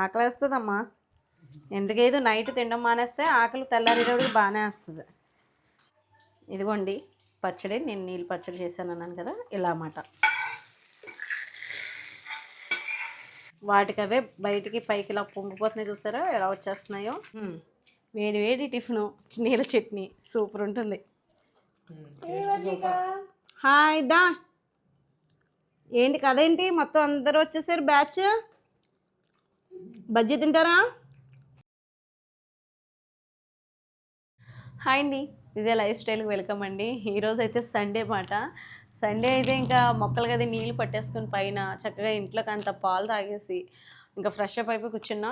ఆకలి వేస్తుందమ్మా ఎందుకేదో నైట్ తినడం మానేస్తే ఆకలి తెల్లారేటప్పుడు బాగానే వస్తుంది. ఇదిగోండి పచ్చడి నేను నీళ్ళు పచ్చడి చేశాను అన్నాను కదా ఇలా అన్నమాట వాటికి అవే బయటికి పైకి ఇలా పొంగిపోతున్నాయి చూసారా ఎలా వచ్చేస్తున్నాయో. వేడి వేడి టిఫిను నీళ్ళ చట్నీ సూపర్ ఉంటుంది. హాయ్ దా. ఏంటి కదేంటి మొత్తం అందరూ వచ్చేసారు బ్యాచ్? బజ్జీ తింటారా? హాయ్ అండి. విజయ లైఫ్ స్టైల్కి వెల్కమ్ అండి. ఈరోజు అయితే సండే మాట. సండే అయితే ఇంకా మొక్కలు కదా నీళ్ళు పట్టేసుకుని పైన చక్కగా ఇంట్లోకి అంత పాలు తాగేసి ఇంకా ఫ్రెష్ అప్ అయిపోయి కూర్చున్నా.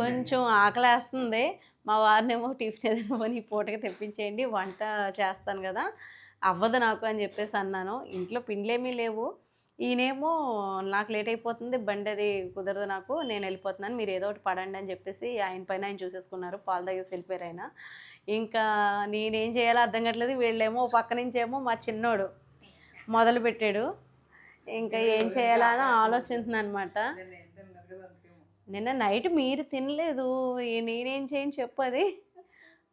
కొంచెం ఆకలేస్తుంది. మా వారినేమో టిఫిన్ ఏదైనా పోనీ ఈ పూటకి తెప్పించేయండి. వంట చేస్తాను కదా. అవ్వదు నాకు అని చెప్పేసి అన్నాను. ఇంట్లో పిండ్లేమీ లేవు. ఈయనేమో నాకు లేట్ అయిపోతుంది బండి అది కుదరదు నాకు నేను వెళ్ళిపోతున్నాను మీరు ఏదో ఒకటి పడండి అని చెప్పేసి ఆయన పైన ఆయన చూసేసుకున్నారు పాలు తాగేసి వెళ్ళిపోయారు ఆయన. ఇంకా నేనేం చేయాలో అర్థం కావట్లేదు వీళ్ళేమో పక్క నుంచేమో మా చిన్నోడు మొదలు పెట్టాడు. ఇంకా ఏం చేయాలా అని ఆలోచిస్తున్నాను అనమాట నిన్న నైట్ మీరు తినలేదు నేనేం చేయని చెప్పు అది.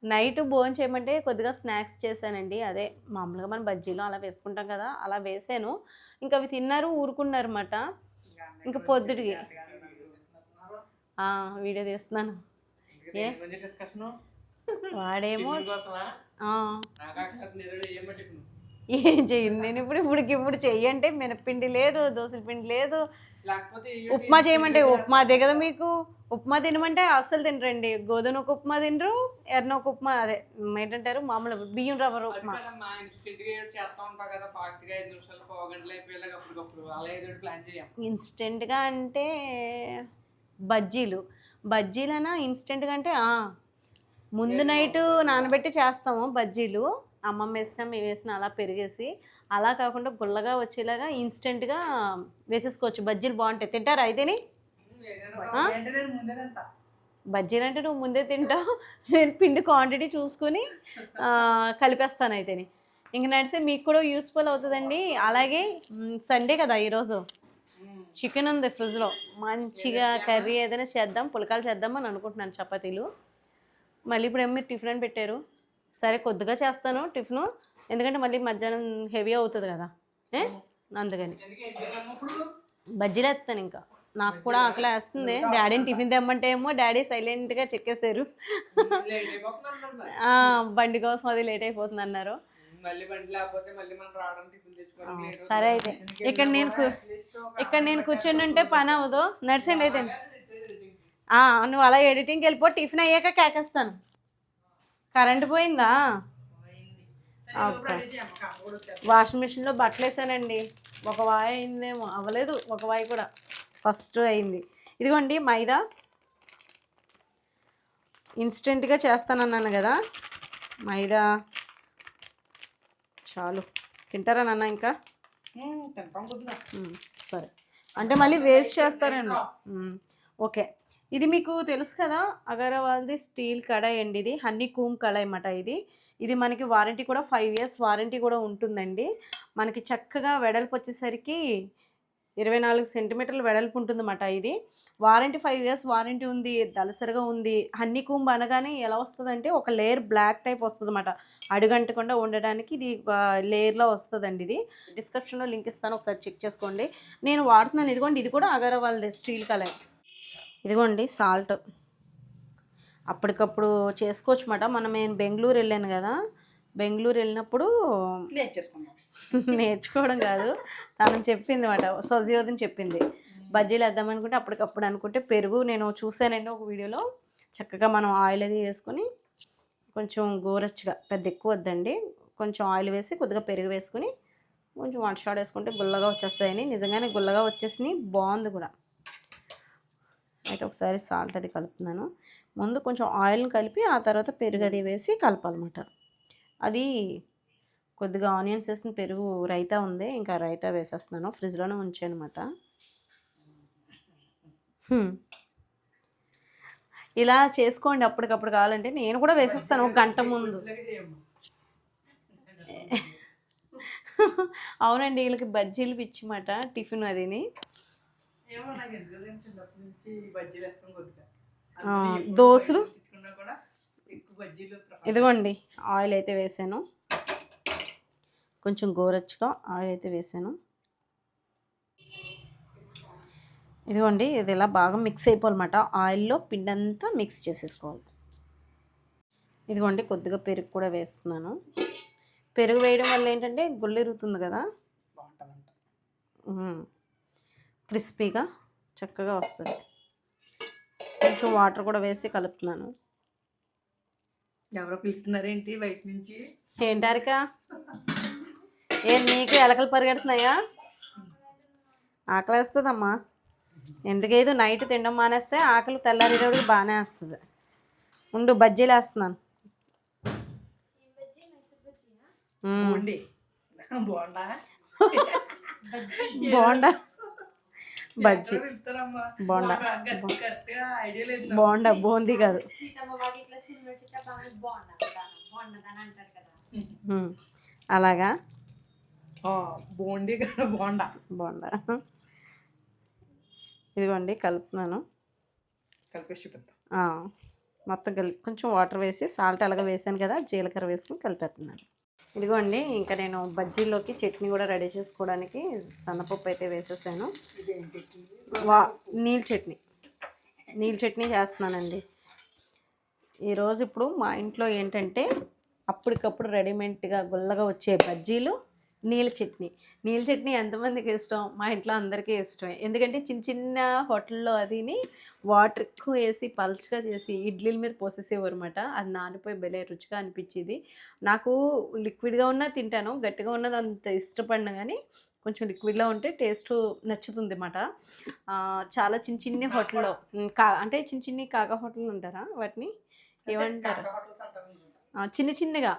నైట్ భోజనం చేయమంటే కొద్దిగా స్నాక్స్ చేశానండి. అదే మామూలుగా మనం బజ్జీలు అలా వేసుకుంటాం కదా అలా వేసాను. ఇంకా అవి తిన్నారు ఊరుకున్నారు అన్నమాట ఇంకా పొద్దుటికి ఆ, వీడియో తీస్తున్నాను. ఏ? వాడేమో ఏం చెయ్యను? నేను ఇప్పుడు ఇప్పటికి ఇప్పుడు చెయ్యంటే మినప్పిండి లేదు దోశల పిండి లేదు. ఉప్మా చేయమంటే ఉప్మా అదే కదా మీకు? ఉప్మా తినమంటే అస్సలు తినరండి. గోధుమ ఒక ఉప్మా తినరు ఎర్ర ఒక ఉప్మా అదే. ఏంటంటారు? మామూలు బియ్యం రవ్వ ఉప్మా ఇన్స్టెంట్గా అంటే బజ్జీలు. బజ్జీలనా ఇన్స్టెంట్గా అంటే ముందు నైట్ నానబెట్టి చేస్తాము బజ్జీలు. అమ్మమ్మ వేసిన మేము వేసిన అలా పెరిగేసి అలా కాకుండా గుల్లగా వచ్చేలాగా ఇన్స్టెంట్గా వేసేసుకోవచ్చు. బజ్జీలు బాగుంటాయి. తింటారా అయితేని? బజ్జీలు అంటే నువ్వు ముందే తింటావు. నేను పిండి క్వాంటిటీ చూసుకుని కలిపేస్తాను అయితేని. ఇంక నడిస్తే మీకు కూడా యూస్ఫుల్ అవుతుందండి. అలాగే సండే కదా ఈరోజు? చికెన్ ఉంది ఫ్రిడ్జ్లో మంచిగా కర్రీ ఏదైనా చేద్దాం పులకాలు చేద్దాం అని అనుకుంటున్నాను చపాతీలు. మళ్ళీ ఇప్పుడు ఏమో మీరు టిఫిన్ అని పెట్టారు? సరే కొద్దిగా చేస్తాను టిఫిన్. ఎందుకంటే మళ్ళీ మధ్యాహ్నం హెవీ అవుతుంది కదా. ఏ? అందుకని. బజ్జీలు వేస్తాను ఇంకా. నాకు కూడా ఆకలి వేస్తుంది. డాడీని టిఫిన్ తెమ్మంటే ఏమో డాడీ సైలెంట్గా చెక్కేశారు. బండి కోసం అది లేట్ అయిపోతుంది అన్నారు. సరే అయితే. ఇక్కడ నేను ఇక్కడ నేను కూర్చొని ఉంటే పని అవ్వదు. నడిచండి అయితే. నువ్వు అలా ఎడిటింగ్కి వెళ్ళిపో టిఫిన్ అయ్యాక కేకేస్తాను. కరెంట్ పోయిందా? వాషింగ్ మిషన్లో బట్టలు వేసానండి. ఒక వాయి అయిందేమో అవ్వలేదు ఒక వాయి కూడా. ఫస్ట్ అయింది. ఇదిగోండి మైదా. ఇన్స్టెంట్గా చేస్తానన్నాను కదా. మైదా. చాలు. తింటారా నాన్న ఇంకా. సరే. అంటే మళ్ళీ వేస్ట్ చేస్తారండి. ఓకే. ఇది మీకు తెలుసు కదా అగర్వాల్ది స్టీల్ కడాయి అండి ఇది. హన్నీ కూమ్ కడాయి అన్నమాట ఇది. ఇది మనకి వారంటీ కూడా ఫైవ్ ఇయర్స్ వారంటీ కూడా ఉంటుందండి. మనకి చక్కగా వెడల్పు వచ్చేసరికి ఇరవై నాలుగు సెంటీమీటర్ల వెడల్పు ఉంటుందన్నమాట ఇది. వారంటీ ఫైవ్ ఇయర్స్ వారంటీ ఉంది దలసరిగా ఉంది. హన్నీ కూంబ్ అనగానే ఎలా వస్తుందంటే ఒక లేయర్ బ్లాక్ టైప్ వస్తుంది అనమాట అడుగంటకుండా ఉండడానికి ఇది లేయర్లో వస్తుందండి ఇది. డిస్క్రిప్షన్లో లింక్ ఇస్తాను ఒకసారి చెక్ చేసుకోండి. నేను వాడుతున్నాను. ఇదిగోండి ఇది కూడా అగరవాల్ది స్టీల్ కలర్ ఇదిగోండి సాల్ట్. అప్పటికప్పుడు చేసుకోవచ్చు అన్నమాట మనం నేను బెంగళూరు వెళ్ళాను కదా బెంగళూరు వెళ్ళినప్పుడు నేర్చుకోవడం కాదు తను చెప్పింది మాట సొజియోదని చెప్పింది. బజ్జీలు వేద్దాం అనుకుంటే అప్పటికప్పుడు అనుకుంటే పెరుగు నేను చూసానండి ఒక వీడియోలో. చక్కగా మనం ఆయిల్ అది వేసుకొని కొంచెం గోరచ్చుగా పెద్ద ఎక్కువ వద్దండి. కొంచెం ఆయిల్ వేసి కొద్దిగా పెరుగు వేసుకుని కొంచెం వన్ షాట్ వేసుకుంటే గుల్లగా వచ్చేస్తాయని. నిజంగానే గుల్లగా వచ్చేసినాయి. బాగుంది కూడా. అయితే ఒకసారి సాల్ట్ అది కలుపుతున్నాను. ముందు కొంచెం ఆయిల్ని కలిపి ఆ తర్వాత పెరుగు అది వేసి కలపాలన్నమాట. అది కొద్దిగా ఆనియన్స్ వేసిన పెరుగు రైతా ఉంది ఇంకా రైతా వేసేస్తున్నాను. ఫ్రిడ్జ్లోనే ఉంచాను అనమాట ఇలా చేసుకోండి అప్పటికప్పుడు కావాలంటే. నేను కూడా వేసేస్తాను ఒక గంట ముందు. అవునండి వీళ్ళకి బజ్జీలు పిచ్చిమాట టిఫిన్ అదిని. ఏమో నాకు ఎందుకు తెలియదు చిన్నప్పటి నుంచి బజ్జీలు వేస్తాం కొద్దిగా. ఆ, అందుకే ఎప్పుడు దోసలు? కూడా prefer ఇదిగోండి ఆయిల్ అయితే వేసాను. కొంచెం గోరచ్చుగా ఆయిల్ అయితే వేసాను. ఇదిగోండి ఇది ఇలా బాగా మిక్స్ అయిపోవాలన్నమాట. ఆయిల్లో పిండి అంతా మిక్స్ చేసేసుకోవాలి. ఇదిగోండి కొద్దిగా పెరుగు కూడా వేస్తున్నాను. పెరుగు వేయడం వల్ల ఏంటంటే గుళ్ళెరుగుతుంది కదా? బాగుంటుందంట. మ్మ్. క్రిస్పీగా చక్కగా వస్తుంది. కొంచెం వాటర్ కూడా వేసి కలుపుతున్నాను. ఎవరో పిలుస్తున్నారేంటి బయట నుంచి? ఏంటారిక ఏం నీకు ఎలకలు పరిగెడుతున్నాయా? ఆకలి వేస్తుందమ్మా ఎందుకేదో నైట్ తినడం మానేస్తే ఆకలి తెల్లారేటప్పుడు బాగానే వస్తుంది. ఉండు బజ్జీలు వేస్తున్నాను. బోండా బజ్జీ. బోండా. బోండా బూందీ కాదు. అలాగా బోండి కదా బోండా. బోండా. ఇదిగోండి కలుపుతున్నాను. కలిపేసి మొత్తం కలిపి కొంచెం వాటర్ వేసి సాల్ట్ అలాగా వేసాను కదా జీలకర్ర వేసుకుని కలిపేస్తున్నాను. ఇదిగోండి ఇంకా నేను బజ్జీలోకి చట్నీ కూడా రెడీ చేసుకోవడానికి సన్నపప్పు అయితే వేసేసాను. వా నీళ్ళ చట్నీ. నీళ్ళ చట్నీ చేస్తున్నానండి. ఈరోజు ఇప్పుడు మా ఇంట్లో ఏంటంటే అప్పటికప్పుడు రెడీమేడ్గా గుల్లగా వచ్చే బజ్జీలు నీళ్ళ చట్నీ. నీళ్ళ చట్నీ ఎంతమందికి ఇష్టం? మా ఇంట్లో అందరికీ ఇష్టమే. ఎందుకంటే చిన్న చిన్న హోటల్లో అదిని వాటర్ ఎక్కువ వేసి పల్చగా చేసి ఇడ్లీల మీద పోసేసేవారు అనమాట అది నానిపోయి భలే రుచిగా అనిపించేది. నాకు లిక్విడ్గా ఉన్నా తింటాను గట్టిగా ఉన్నది అంత ఇష్టపడిన కానీ కొంచెం లిక్విడ్లో ఉంటే టేస్ట్ నచ్చుతుంది అన్నమాట చాలా చిన్న చిన్న హోటల్లో. కా అంటే చిన్న చిన్ని కాకా హోటల్ ఉంటారా వాటిని? ఏమంటారు? చిన్న చిన్నగా.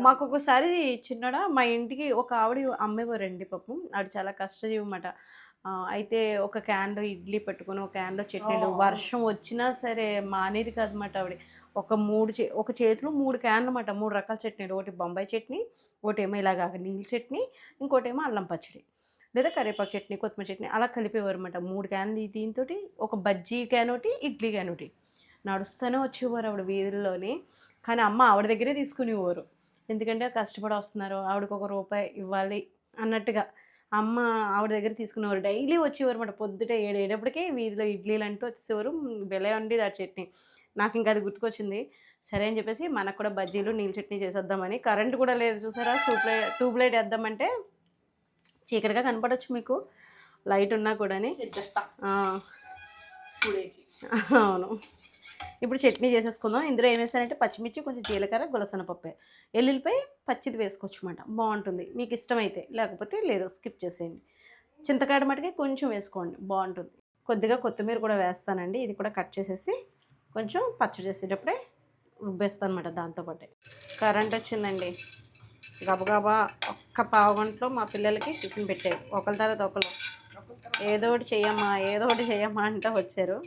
మాకు ఒకసారి చిన్నడ మా ఇంటికి ఒక ఆవిడ అమ్మేవారండి పాపం. ఆవిడ చాలా కష్టజీవి అన్నమాట ఆ, అయితే ఒక క్యాన్లో ఇడ్లీ పెట్టుకొని ఒక క్యాన్లో చట్నీలు. వర్షం వచ్చినా సరే మానేది కాదన్నమాట ఆవిడ. ఒక మూడు చే ఒక చేతిలో మూడు క్యాన్లు అన్నమాట మూడు రకాల చట్నీలు. ఒకటి బొంబాయి చట్నీ ఒకటేమో ఇలాగా నీళ్ళ చట్నీ ఇంకోటేమో అల్లం పచ్చడి లేదా కరివేపాకు చట్నీ కొత్తిమీర చట్నీ అలా కలిపేవారు అనమాట మూడు క్యాన్లు దీంతో ఒక బజ్జీ క్యాన్ ఒకటి ఇడ్లీ క్యాన్ ఒకటి. నడుస్తూనే వచ్చేవారు ఆవిడ వీధుల్లోని. కానీ అమ్మ ఆవిడ దగ్గరే తీసుకునేవారు ఎందుకంటే కష్టపడి వస్తున్నారు ఆవిడకి ఒక రూపాయి ఇవ్వాలి అన్నట్టుగా. అమ్మ ఆవిడ దగ్గర తీసుకునేవారు డైలీ వచ్చేవారు అనమాట పొద్దుట ఏడు ఏడప్పటికే వీధిలో ఇడ్లీలు అంటూ వచ్చేవారు బెలే ఉండేది ఆ చట్నీ. నాకు ఇంకా అది గుర్తుకొచ్చింది. సరే అని చెప్పేసి మనకు కూడా బజ్జీలు నీళ్ళ చట్నీ చేసేద్దామని. కరెంట్ కూడా లేదు చూసారా? సూప్ లైట్ ట్యూబ్ లైట్ వేద్దామంటే చీకటిగా కనపడవచ్చు మీకు. లైట్ ఉన్నా కూడాని. కూడేకి. అవును. ఇప్పుడు చట్నీ చేసేసుకుందాం. ఇందులో ఏం వేసానంటే పచ్చిమిర్చి కొంచెం జీలకర్ర గులసనపప్పే ఎల్లుల్లిపై పచ్చిది వేసుకోవచ్చు అనమాట బాగుంటుంది. మీకు ఇష్టమైతే లేకపోతే లేదు స్కిప్ చేసేయండి. చింతకాయ మటుకి కొంచెం వేసుకోండి. బాగుంటుంది. కొద్దిగా కొత్తిమీర కూడా వేస్తానండి. ఇది కూడా కట్ చేసేసి కొంచెం పచ్చడి చేసేటప్పుడే రుబ్బేస్తాను అనమాట దాంతోపాటే కరెంట్ వచ్చిందండి. గబగబా ఒక్క పావు గంటలో మా పిల్లలకి టిఫిన్ పెట్టాయి ఒకరి తర్వాత ఒకరు ఏదో ఒకటి చేయమ్మా ఏదో ఒకటి చేయమ్మా అంటే వచ్చారు.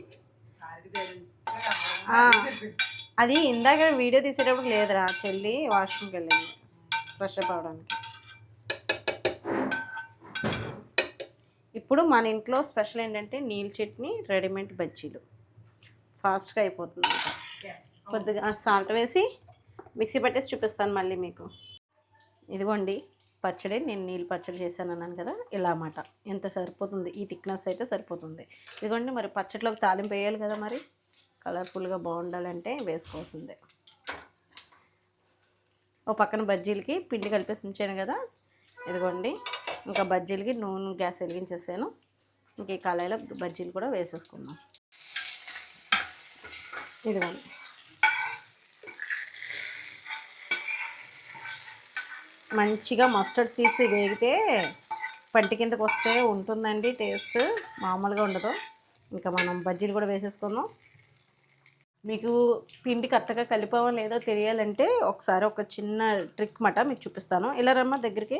అది ఇందాక వీడియో తీసేటప్పుడు లేదురా చెల్లి వాష్రూమ్కి వెళ్ళింది. ఫ్రెష్ అప్ అవడానికి. ఇప్పుడు మన ఇంట్లో స్పెషల్ ఏంటంటే నీళ్ళ చట్నీ రెడీమేడ్ బజ్జీలు. ఫాస్ట్గా అయిపోతుంది. కొద్దిగా సాల్ట్ వేసి మిక్సీ పట్టేసి చూపిస్తాను మళ్ళీ మీకు. ఇదిగోండి పచ్చడి నేను నీళ్ళు పచ్చడి చేశాను అన్నాను కదా ఇలా అన్నమాట ఎంత సరిపోతుంది? ఈ థిక్నెస్ అయితే సరిపోతుంది. ఇదిగోండి మరి పచ్చడిలోకి తాలింపు వేయాలి కదా మరి? కలర్ఫుల్గా బాగుండాలంటే వేసుకోవాల్సిందే. ఓ పక్కన బజ్జీలకి పిండి కలిపేసి ఉంచాను కదా ఇదిగోండి. ఇంకా బజ్జీలకి నూనె గ్యాస్ వెలిగించేసాను. ఇంక ఈ కళాయిలో బజ్జీలు కూడా వేసేసుకుందాం. ఇదిగోండి. మంచిగా మస్టర్డ్ సీడ్స్ వేగితే పంటి కిందకు వస్తే ఉంటుందండి టేస్ట్. మామూలుగా ఉండదు. ఇంకా మనం బజ్జీలు కూడా వేసేసుకుందాం. మీకు పిండి కరెక్ట్గా కలిపామో లేదో తెలియాలంటే ఒకసారి ఒక చిన్న ట్రిక్ మాట మీకు చూపిస్తాను. ఇలా రమ్మ దగ్గరికి?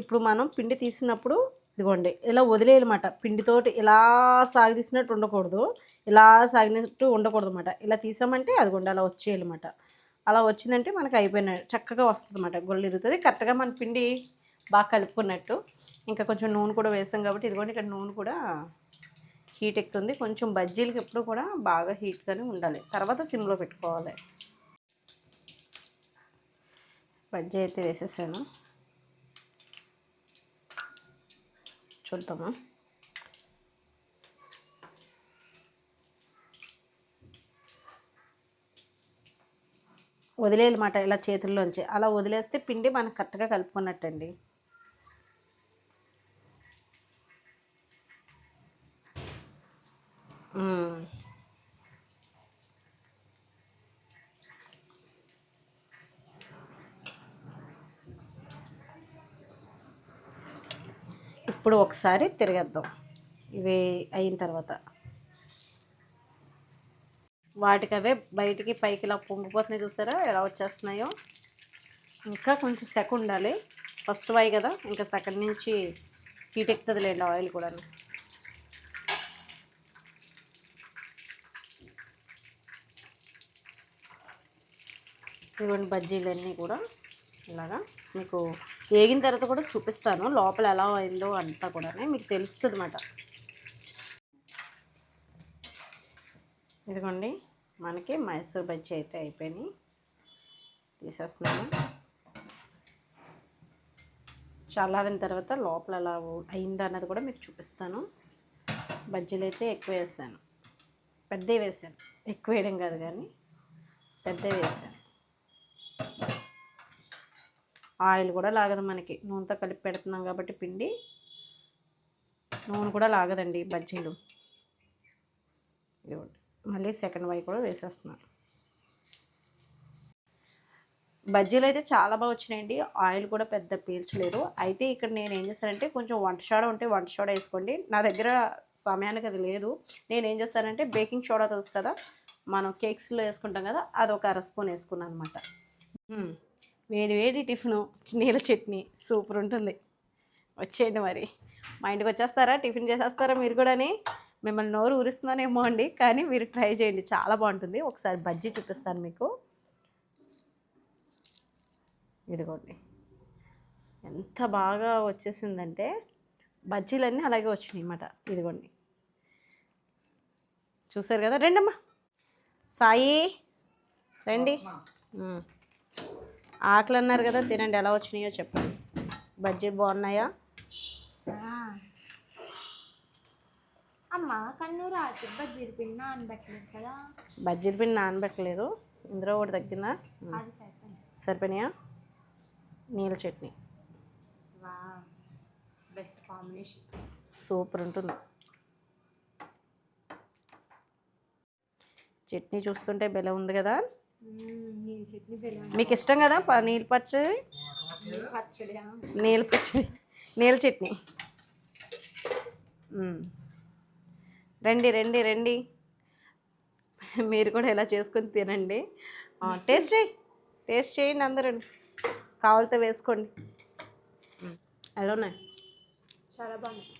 ఇప్పుడు మనం పిండి తీసినప్పుడు ఇదిగోండి ఇలా వదిలేయాలన్నమాట పిండితోటి ఇలా సాగదీసినట్టు ఉండకూడదు. ఇలా సాగినట్టు ఉండకూడదు అనమాట ఇలా తీసామంటే అదిగోండి అలా వచ్చేయాలన్నమాట అలా వచ్చిందంటే మనకు అయిపోయిన చక్కగా వస్తుంది అనమాట గొల్లిరుగుతుంది కరెక్ట్గా మన పిండి బాగా కలుపుకున్నట్టు. ఇంకా కొంచెం నూనె కూడా వేసాం కాబట్టి ఇదిగోండి ఇక్కడ నూనె కూడా హీట్ ఎక్కుతుంది. కొంచెం బజ్జీలకి ఎప్పుడు కూడా బాగా హీట్గానే ఉండాలి. తర్వాత సిమ్లో పెట్టుకోవాలి. బజ్జీ అయితే వేసేసాను. చూద్దామా? వదిలేయమాట ఇలా చేతుల్లోంచి. అలా వదిలేస్తే పిండి మనకు కరెక్ట్గా కలుపుకున్నట్టండి. ఇప్పుడు ఒకసారి తిరగేద్దాం. ఇవి అయిన తర్వాత. వాటికి అవే బయటికి పైకి ఇలా పొంగిపోతున్నాయి చూసారా? ఎలా వచ్చేస్తున్నాయో? ఇంకా కొంచెం సెక ఉండాలి. ఫస్ట్ వై కదా ఇంకా సెకండ్ నుంచి హీట్ ఎక్కుతుంది లేండి ఆయిల్ కూడా ఇవన్నీ బజ్జీలన్నీ కూడా ఇలాగా మీకు వేగిన తర్వాత కూడా చూపిస్తాను. లోపల ఎలా అయిందో అంతా కూడా మీకు తెలుస్తుంది అన్నమాట ఇదిగోండి మనకి మైసూర్ బజ్జీ అయితే అయిపోయినాయి. తీసేస్తున్నాను. చల్లారిన తర్వాత లోపల ఎలా అయిందో అన్నది కూడా మీకు చూపిస్తాను. బజ్జీలు అయితే ఎక్కువ వేసాను. పెద్దవి వేసాను. ఎక్కువ వేయడం కాదు కానీ పెద్దవి వేసాను. ఆయిల్ కూడా లాగదు మనకి. నూనెతో కలిపి పెడుతున్నాం కాబట్టి పిండి. నూనె కూడా లాగదండి బజ్జీలు. ఇదిగోండి మళ్ళీ సెకండ్ వై కూడా వేసేస్తున్నాను. బజ్జీలు అయితే చాలా బాగా వచ్చినాయండి. ఆయిల్ కూడా పెద్ద పీల్చలేదు. అయితే ఇక్కడ నేను ఏం చేస్తానంటే కొంచెం వంట సోడా ఉంటే వంట సోడా వేసుకోండి. నా దగ్గర సమయానికి అది లేదు. నేను ఏం చేస్తానంటే బేకింగ్ సోడా తెలుసు కదా మనం కేక్స్లో వేసుకుంటాం కదా అది ఒక అర స్పూన్ వేసుకున్నాను అనమాట వేడి వేడి టిఫిను నీళ్ళ చట్నీ సూపర్ ఉంటుంది. వచ్చేయండి మరి. మా ఇంటికి వచ్చేస్తారా? టిఫిన్ చేసేస్తారా మీరు కూడాని? మిమ్మల్ని నోరు ఊరిస్తున్నానేమో అండి కానీ మీరు ట్రై చేయండి. చాలా బాగుంటుంది. ఒకసారి బజ్జీ చూపిస్తాను మీకు. ఇదిగోండి. ఎంత బాగా వచ్చేసిందంటే బజ్జీలన్నీ అలాగే వచ్చినాయి అన్నమాట. ఇదిగోండి. చూసారు కదా? రండమ్మా. సాయి రండి. ఆకలి అన్నారు కదా తినండి. ఎలా వచ్చినాయో చెప్పండి. బజ్జీ బాగున్నాయా? అమ్మ కన్ను రాత్రి బజ్జీలు పిండి నానబెట్టలేదు కదా. బజ్జీల పిండి నానబెట్టలేదు. ఇందులో ఒకటి తగ్గిందా? ఉమ్. అది సరిపోయింది. సరిపోయినాయా? నీళ్ళ చట్నీ. Best combination. సూపర్ ఉంటుంది. చట్నీ చూస్తుంటే బెల ఉంది కదా. మీకు ఇష్టం కదా నీళ్ళ పచ్చడి? పచ్చడి నీళ్ళ పచ్చడి. నీళ్ళ చట్నీ. రండి రండి రండి. మీరు కూడా ఇలా చేసుకొని తినండి. టేస్ట్ చేయి. టేస్ట్ చేయండి అందరూ. కావాలితే వేసుకోండి. ఎలా ఉన్నాయి? చాలా? బాగున్నాయి.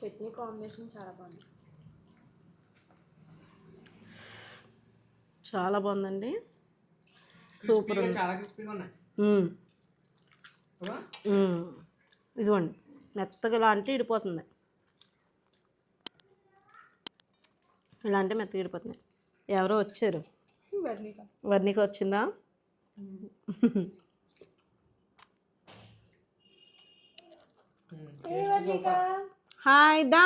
చట్నీ కాంబినేషన్ చాలా బాగుంది. చాలా బాగుందండి. సూపర్. ఇదిగోండి మెత్తగా ఇలా అంటే ఇడిపోతుంది. ఇలా అంటే మెత్తగా ఇడిపోతుంది. ఎవరో వచ్చారు? వర్ణిక. వర్ణిక వచ్చిందా? హాయ్ దా.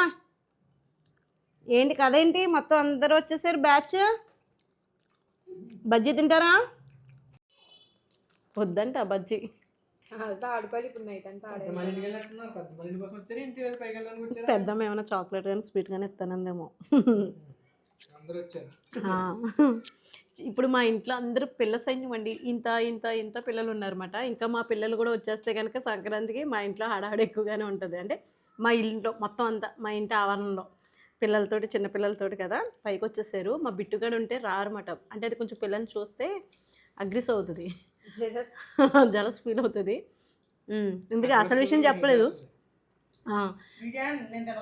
ఏంటి కథ ఏంటి? మొత్తం అందరూ వచ్చేసారు బ్యాచ్? బజ్జీ తింటారా? వద్దంట బజ్జీ. పెద్ద పెద్దమ్మ ఏమైనా చాక్లెట్ కానీ స్వీట్ కానీ ఇస్తానందేమో. ఇప్పుడు మా ఇంట్లో అందరూ పిల్ల సైన్యం అండి. ఇంత ఇంత ఇంత పిల్లలు ఉన్నారన్నమాట. ఇంకా మా పిల్లలు కూడా వచ్చేస్తే కనుక సంక్రాంతికి మా ఇంట్లో హడావిడి ఎక్కువగానే ఉంటుంది. అంటే మా ఇంట్లో మొత్తం అంతా మా ఇంటి ఆవరణలో. పిల్లలతోటి చిన్న పిల్లలతోటి కదా పైకి వచ్చేసారు మా బిట్టుగాడు ఉంటే రారన్నమాట. అంటే అది కొంచెం పిల్లల్ని చూస్తే అగ్రిస్ అవుతుంది జెలస్. జలస్ ఫీల్ అవుతుంది ఇందుకే అసలు విషయం చెప్పలేదు.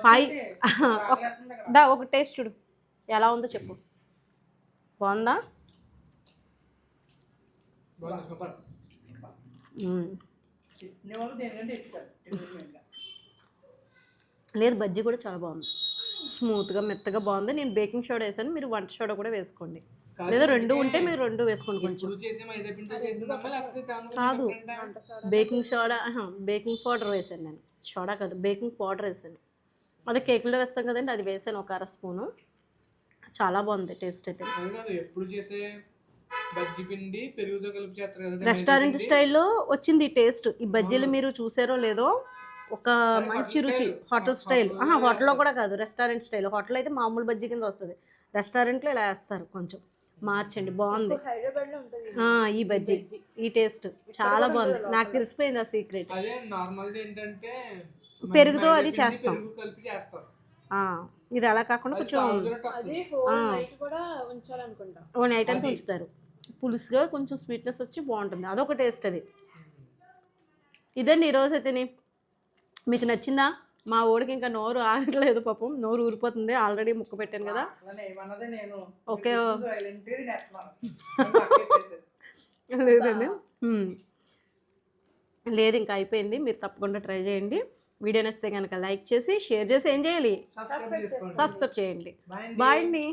ఫైవ్ దా ఒక టేస్ట్ చూడు. ఎలా ఉందో చెప్పు. బాగుందా? లేదు బజ్జీ కూడా చాలా బాగుంది. స్మూత్గా మెత్తగా బాగుంది. నేను బేకింగ్ సోడా వేసాను. మీరు వంట సోడా కూడా వేసుకోండి. లేదా రెండు ఉంటే మీరు రెండు వేసుకోండి కొంచెం. కాదు. బేకింగ్ సోడా బేకింగ్ పౌడర్ వేసాను నేను. సోడా కాదు బేకింగ్ పౌడర్ వేసాను. అదే కేకులో వేస్తాం కదండి అది వేసాను ఒక అర స్పూను. చాలా బాగుంది టేస్ట్ అయితే. ఎప్పుడు చేసే బజ్జి పిండి పెరుగుతో కలిపి చేస్తారు కదా రెస్టారెంట్ స్టైల్లో వచ్చింది ఈ టేస్ట్. ఈ బజ్జీలు మీరు చూసారో లేదో ఒక మంచి రుచి. Hotel style. హోటల్లో. కూడా కాదు రెస్టారెంట్ స్టైల్. హోటల్ అయితే మామూలు బజ్జీ కింద వస్తుంది. రెస్టారెంట్లో ఇలా వేస్తారు కొంచెం. మార్చండి బాగుంది. హైదరాబాద్లో ఉంటుంది ఆ, ఈ బజ్జీ. ఈ టేస్ట్ చాలా బాగుంది. నాకు తెలిసిపోయింది ఆ సీక్రెట్ అదే నార్మల్ ఏంటంటే పెరుగుతో అది చేస్తాం. పెరుగు కలిపి చేస్తారు. ఇది అలా కాకుండా కొంచెం ఓ నైట్ అంతా అది. ఉంచుతారు. పులుసుగా కొంచెం స్వీట్నెస్ వచ్చి బాగుంటుంది. అదొక టేస్ట్ అది. ఇదండి ఈరోజు అయితేనే మీకు నచ్చిందా? మా ఓడికి ఇంకా నోరు ఆగట్లేదు పాపం. నోరు ఊరిపోతుంది. ఆల్రెడీ ముక్క పెట్టాను కదా. ఓకే. లేదండి. లేదు ఇంకా అయిపోయింది. మీరు తప్పకుండా ట్రై చేయండి. వీడియో నచ్చితే కనుక లైక్ చేసి షేర్ చేసి ఏం చేయాలి? సబ్స్క్రైబ్ చేయండి. బాయ్ అండి.